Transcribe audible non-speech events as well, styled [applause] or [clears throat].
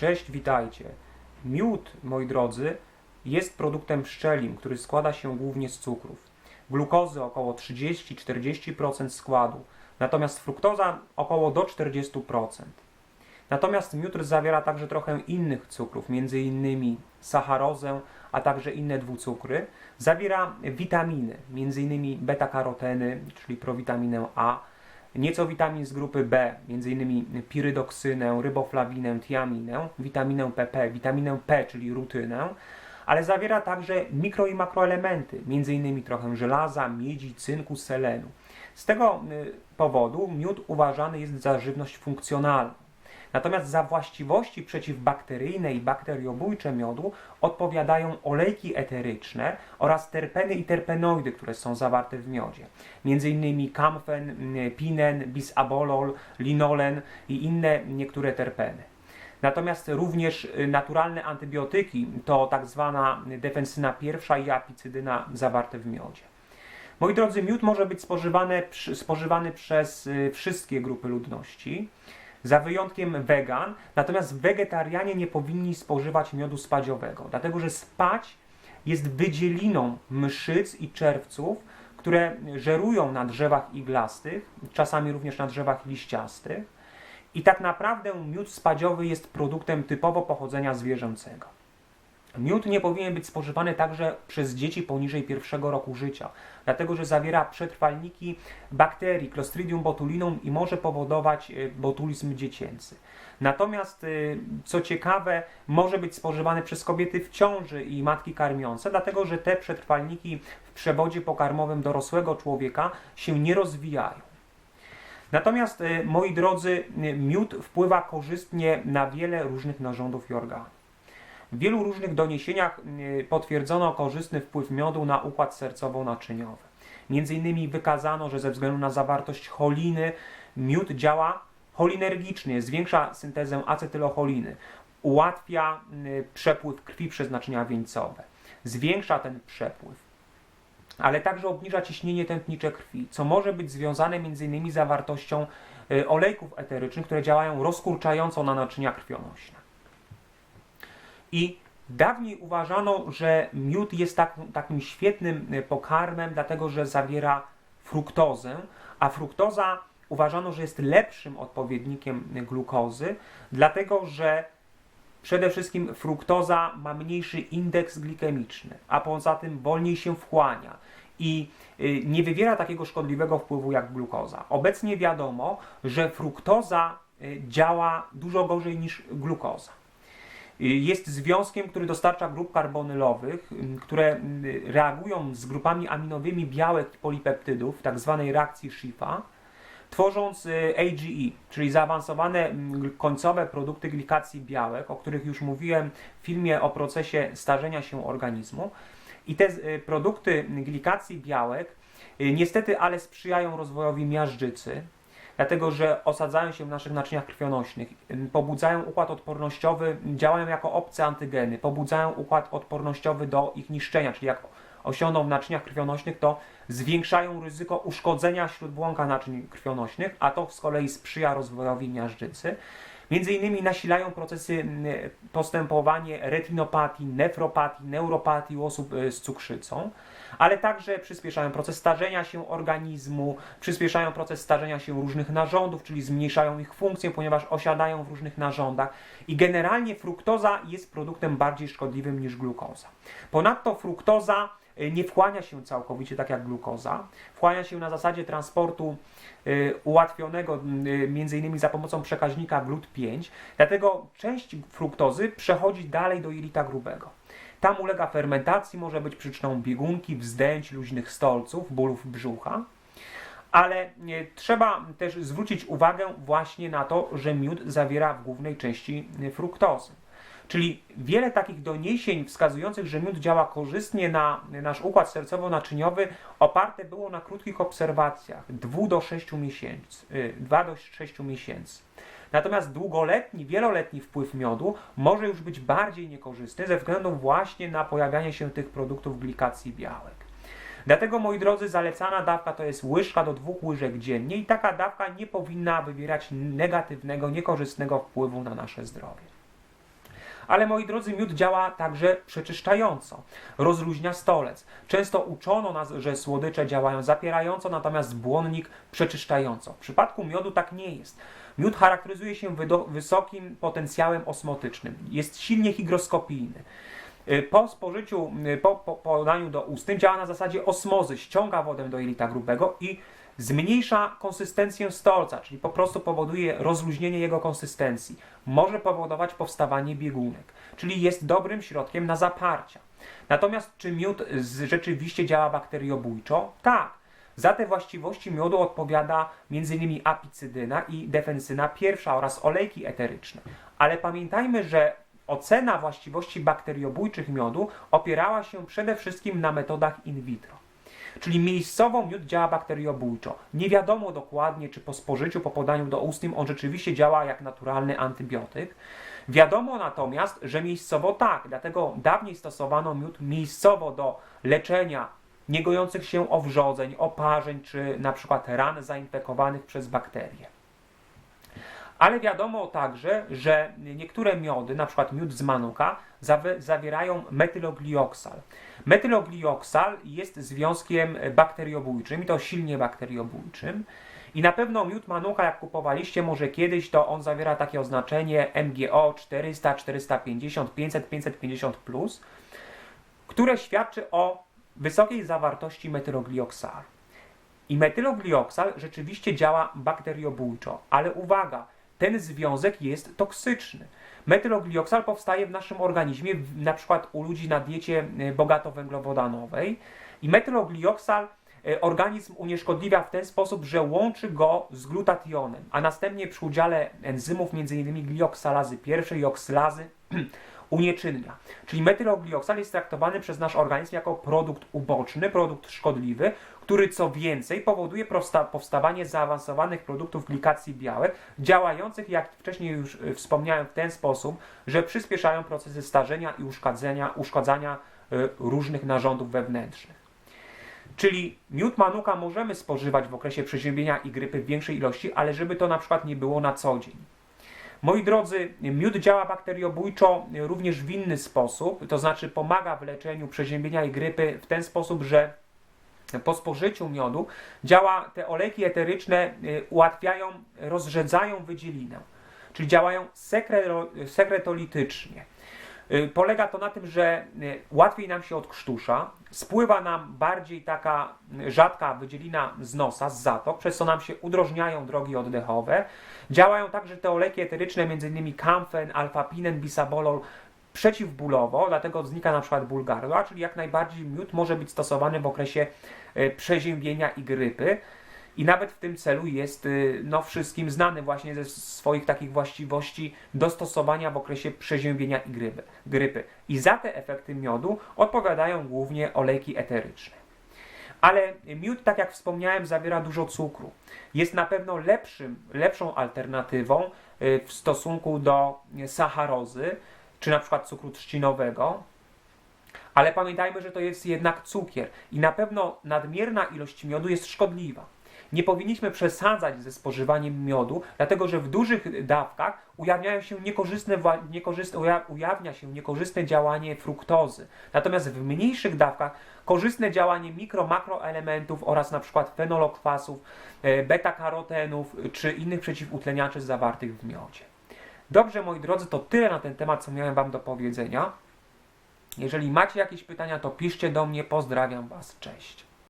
Cześć, witajcie. Miód, moi drodzy, jest produktem pszczelim, który składa się głównie z cukrów. Glukozy około 30-40% składu, natomiast fruktoza około do 40%. Natomiast miód zawiera także trochę innych cukrów, m.in. sacharozę, a także inne dwucukry. Zawiera witaminy, m.in. beta-karoteny, czyli prowitaminę A, nieco witamin z grupy B, m.in. pirydoksynę, ryboflawinę, tiaminę, witaminę PP, witaminę P, czyli rutynę, ale zawiera także mikro i makroelementy, m.in. trochę żelaza, miedzi, cynku, selenu. Z tego y, powodu miód uważany jest za żywność funkcjonalną. Natomiast za właściwości przeciwbakteryjne i bakteriobójcze miodu odpowiadają olejki eteryczne oraz terpeny i terpenoidy, które są zawarte w miodzie. Między innymi kamfen, pinen, bisabolol, linolen i inne niektóre terpeny. Natomiast również naturalne antybiotyki to tak zwana defensyna pierwsza i apicydyna zawarte w miodzie. Moi drodzy, miód może być spożywany, spożywany przez y, wszystkie grupy ludności za wyjątkiem wegan, natomiast wegetarianie nie powinni spożywać miodu spadziowego, dlatego że spać jest wydzieliną mszyc i czerwców, które żerują na drzewach iglastych, czasami również na drzewach liściastych. I tak naprawdę miód spadziowy jest produktem typowo pochodzenia zwierzęcego. Miód nie powinien być spożywany także przez dzieci poniżej pierwszego roku życia, dlatego że zawiera przetrwalniki bakterii Clostridium botulinum i może powodować e, botulizm dziecięcy. Natomiast, e, co ciekawe, może być spożywany przez kobiety w ciąży i matki karmiące, dlatego że te przetrwalniki w przewodzie pokarmowym dorosłego człowieka się nie rozwijają. Natomiast, e, moi drodzy, miód wpływa korzystnie na wiele różnych narządów i organów. W wielu różnych doniesieniach y, potwierdzono korzystny wpływ miodu na układ sercowo-naczyniowy. Między innymi wykazano, że ze względu na zawartość choliny miód działa cholinergicznie, zwiększa syntezę acetylocholiny, ułatwia y, przepływ krwi przez naczynia wieńcowe, zwiększa ten przepływ ale także obniża ciśnienie tętnicze krwi, co może być związane m.in. zawartością y, olejków eterycznych, które działają rozkurczająco na naczynia krwionośne. I dawniej uważano, że miód jest tak, takim świetnym e, pokarmem, dlatego że zawiera fruktozę, a fruktoza uważano, że jest lepszym odpowiednikiem glukozy, dlatego że przede wszystkim fruktoza ma mniejszy indeks glikemiczny, a poza tym wolniej się wchłania i e, nie wywiera takiego szkodliwego wpływu jak glukoza. Obecnie wiadomo, że fruktoza e, działa dużo gorzej niż glukoza jest związkiem, który dostarcza grup karbonylowych, które reagują z grupami aminowymi białek i polipeptydów, tak zwanej reakcji Schiffa, tworząc y, AGE, czyli zaawansowane końcowe produkty glikacji białek, o których już mówiłem w filmie o procesie starzenia się organizmu. I te y, produkty glikacji białek y, niestety ale sprzyjają rozwojowi miażdżycy, dlatego że osadzają się w naszych naczyniach krwionośnych, pobudzają układ odpornościowy, działają jako obce antygeny, pobudzają układ odpornościowy do ich niszczenia, czyli jak osiądą w naczyniach krwionośnych, to zwiększają ryzyko uszkodzenia śródbłąka naczyń krwionośnych, a to z kolei sprzyja rozwojowi miażdżycy. Między innymi nasilają procesy postępowanie retinopatii, nefropatii, neuropatii u osób e, z cukrzycą ale także przyspieszają proces starzenia się organizmu, przyspieszają proces starzenia się różnych narządów, czyli zmniejszają ich funkcję, ponieważ osiadają w różnych narządach i generalnie fruktoza jest produktem bardziej szkodliwym niż glukoza. Ponadto fruktoza nie wchłania się całkowicie tak jak glukoza. Wchłania się na zasadzie transportu y, ułatwionego y, innymi za pomocą przekaźnika GLUT5, dlatego część fruktozy przechodzi dalej do jelita grubego. Tam ulega fermentacji, może być przyczyną biegunki, wzdęć, luźnych stolców, bólów brzucha. Ale trzeba też zwrócić uwagę właśnie na to, że miód zawiera w głównej części fruktozy. Czyli wiele takich doniesień wskazujących, że miód działa korzystnie na nasz układ sercowo-naczyniowy oparte było na krótkich obserwacjach 2 do 6 miesięcy. 2 e, do 6 miesięcy. Natomiast długoletni, wieloletni wpływ miodu może już być bardziej niekorzystny ze względu właśnie na pojawianie się tych produktów glikacji białek. Dlatego, moi drodzy, zalecana dawka to jest łyżka do dwóch łyżek dziennie i taka dawka nie powinna wywierać negatywnego, niekorzystnego wpływu na nasze zdrowie. Ale moi drodzy, miód działa także przeczyszczająco, rozluźnia stolec. Często uczono nas, że słodycze działają zapierająco, natomiast błonnik przeczyszczająco. W przypadku miodu tak nie jest. Miód charakteryzuje się wysokim potencjałem osmotycznym, jest silnie hygroskopijny. Y, Po spożyciu, y, po, po podaniu do ustnym działa na zasadzie osmozy, ściąga wodę do jelita grubego i zmniejsza konsystencję stolca, czyli po prostu powoduje rozluźnienie jego konsystencji. Może powodować powstawanie biegunek, czyli jest dobrym środkiem na zaparcia. Natomiast czy miód rzeczywiście działa bakteriobójczo? Tak. Za te właściwości miodu odpowiada m.in. apicydyna i defensyna pierwsza oraz olejki eteryczne. Ale pamiętajmy, że ocena właściwości bakteriobójczych miodu opierała się przede wszystkim na metodach in vitro. Czyli miejscowo miód działa bakteriobójczo. Nie wiadomo dokładnie, czy po spożyciu, po podaniu do ustnym on rzeczywiście działa jak naturalny antybiotyk. Wiadomo natomiast, że miejscowo tak, dlatego dawniej stosowano miód miejscowo do leczenia niegojących się owrzodzeń, oparzeń czy na przykład ran zainfekowanych przez bakterie. Ale wiadomo także, że niektóre miody, na przykład miód z manuka, zawi- zawierają metyloglioksal. Metyloglioksal jest związkiem bakteriobójczym i to silnie bakteriobójczym. I na pewno miód manuka, jak kupowaliście może kiedyś, to on zawiera takie oznaczenie MGO 400, 450, 500, 550+, plus, które świadczy o wysokiej zawartości metyloglioksalu. I metyloglioksal rzeczywiście działa bakteriobójczo, ale uwaga, ten związek jest toksyczny. Metyloglioksal powstaje w naszym organizmie, na przykład u ludzi na diecie e, bogato węglowodanowej i metyloglioksal e, organizm unieszkodliwia w ten sposób, że łączy go z glutationem, a następnie przy udziale enzymów m.in. glioksalazy pierwszej i oksylazy [clears throat] unieczynnia. Czyli metyloglioksal jest traktowany przez nasz organizm jako produkt uboczny, produkt szkodliwy, który co więcej powoduje powsta- powstawanie zaawansowanych produktów glikacji białek, działających, jak wcześniej już y, wspomniałem, w ten sposób, że przyspieszają procesy starzenia i uszkadzania y, różnych narządów wewnętrznych. Czyli miód manuka możemy spożywać w okresie przeziębienia i grypy w większej ilości, ale żeby to na przykład nie było na co dzień. Moi drodzy, miód działa bakteriobójczo również w inny sposób, to znaczy pomaga w leczeniu przeziębienia i grypy w ten sposób, że po spożyciu miodu działa, te olejki eteryczne y, ułatwiają, rozrzedzają wydzielinę, czyli działają sekre, sekretolitycznie. Y, Polega to na tym, że y, łatwiej nam się odkrztusza, spływa nam bardziej taka y, rzadka wydzielina z nosa, z zatok, przez co nam się udrożniają drogi oddechowe. Działają także te olejki eteryczne, m.in. kamfen, alfapinen, bisabolol, przeciwbólowo, dlatego znika na przykład ból gardła, czyli jak najbardziej miód może być stosowany w okresie przeziębienia i grypy. I nawet w tym celu jest y, no, wszystkim znany właśnie ze swoich takich właściwości dostosowania w okresie przeziębienia i grypy. grypy. I za te efekty miodu odpowiadają głównie olejki eteryczne. Ale miód, tak jak wspomniałem, zawiera dużo cukru. Jest na pewno lepszym, lepszą alternatywą y, w stosunku do sacharozy, czy na przykład cukru trzcinowego. Ale pamiętajmy, że to jest jednak cukier i na pewno nadmierna ilość miodu jest szkodliwa. Nie powinniśmy przesadzać ze spożywaniem miodu, dlatego że w dużych dawkach ujawniają się niekorzystne, niekorzystne, uja- ujawnia się niekorzystne działanie fruktozy. Natomiast w mniejszych dawkach korzystne działanie mikro-makroelementów oraz na przykład fenolokwasów, e, beta-karotenów czy innych przeciwutleniaczy zawartych w miodzie. Dobrze, moi drodzy, to tyle na ten temat, co miałem Wam do powiedzenia. Jeżeli macie jakieś pytania, to piszcie do mnie. Pozdrawiam Was. Cześć.